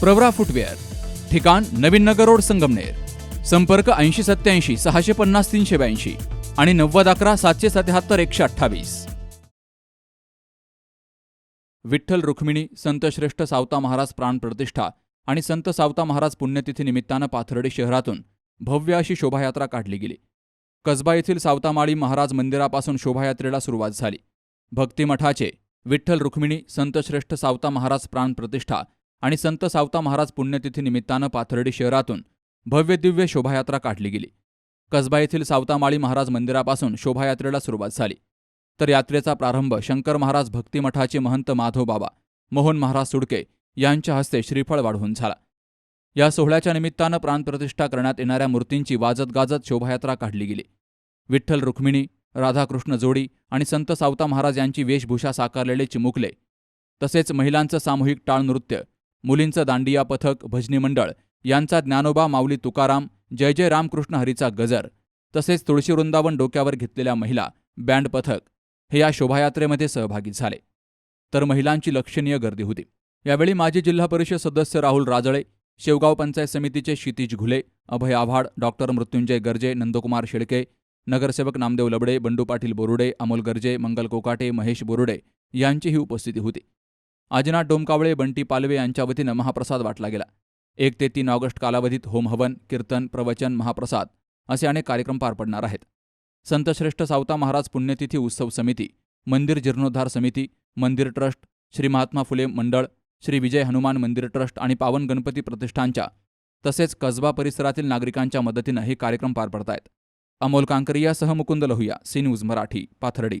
Pravara footwear ठिकाण नवीन नगर road Sangamner संपर्क ऐंशी सत्याऐंशी सहाशे पन्नास तीनशे ब्याऐंशी आणि नव्वद अकरा सातशे सत्याहत्तर एकशे अठ्ठावीस. विठ्ठल रुक्मिणी संतश्रेष्ठ सावता महाराज प्राण प्रतिष्ठा आणि संत सावता महाराज पुण्यतिथी निमित्तानं पाथर्डी शहरातून भव्य अशी शोभायात्रा काढली गेली. कसबा येथील सावतामाळी महाराज मंदिरापासून शोभायात्रेला सुरुवात झाली. भक्तिमठाचे विठ्ठल रुक्मिणी संत श्रेष्ठ सावता महाराज प्राण प्रतिष्ठा आणि संत सावता महाराज पुण्यतिथी निमित्तानं पाथर्डी शहरातून भव्यदिव्य शोभायात्रा काढली गेली. कसबा येथील सावतामाळी महाराज मंदिरापासून शोभायात्रेला सुरुवात झाली. तर यात्रेचा प्रारंभ शंकर महाराज भक्तिमठाचे महंत माधव बाबा मोहन महाराज सुडके यांच्या हस्ते श्रीफळ वाढवून झाला. या सोहळ्याच्या निमित्तानं प्राणप्रतिष्ठा करण्यात येणाऱ्या मूर्तींची वाजत गाजत शोभायात्रा काढली गेली. विठ्ठल रुक्मिणी राधाकृष्ण जोडी आणि संत सावता महाराज यांची वेशभूषा साकारलेले चिमुकले तसेच महिलांचं सामूहिक टाळ नृत्य मुलींचं दांडिया पथक भजनी मंडळ यांचा ज्ञानोबा माऊली तुकाराम जय जय रामकृष्ण हरीचा गजर तसेच तुळशी वृंदावन डोक्यावर घेतलेल्या महिला बँड पथक हे या शोभायात्रेमध्ये सहभागी झाले. तर महिलांची लक्षणीय गर्दी होती. यावेळी माजी जिल्हा परिषद सदस्य राहुल राजळे शेवगाव पंचायत समितीचे क्षितिज घुले अभय आव्हाड डॉक्टर मृत्युंजय गर्जे नंदकुमार शेळके नगरसेवक नामदेव लबडे बंडू पाटील बोरुडे अमोल गर्जे मंगल कोकाटे महेश बोरुडे यांचीही उपस्थिती होती. आजनाथ डोमकावळे बंटी पालवे यांच्या वतीनं महाप्रसाद वाटला गेला. एक ते तीन ऑगस्ट कालावधीत होमहवन कीर्तन प्रवचन महाप्रसाद असे अनेक कार्यक्रम पार पडणार आहेत. संतश्रेष्ठ सावता महाराज पुण्यतिथी उत्सव समिती मंदिर जीर्णोद्धार समिती मंदिर ट्रस्ट श्री महात्मा फुले मंडळ श्री विजय हनुमान मंदिर ट्रस्ट आणि पावन गणपती प्रतिष्ठानच्या तसेच कसबा परिसरातील नागरिकांच्या मदतीनं हे कार्यक्रम पार पडतायत. अमोल कांकरियासह मुकुंद लहुया सी न्यूज मराठी पाथर्डी.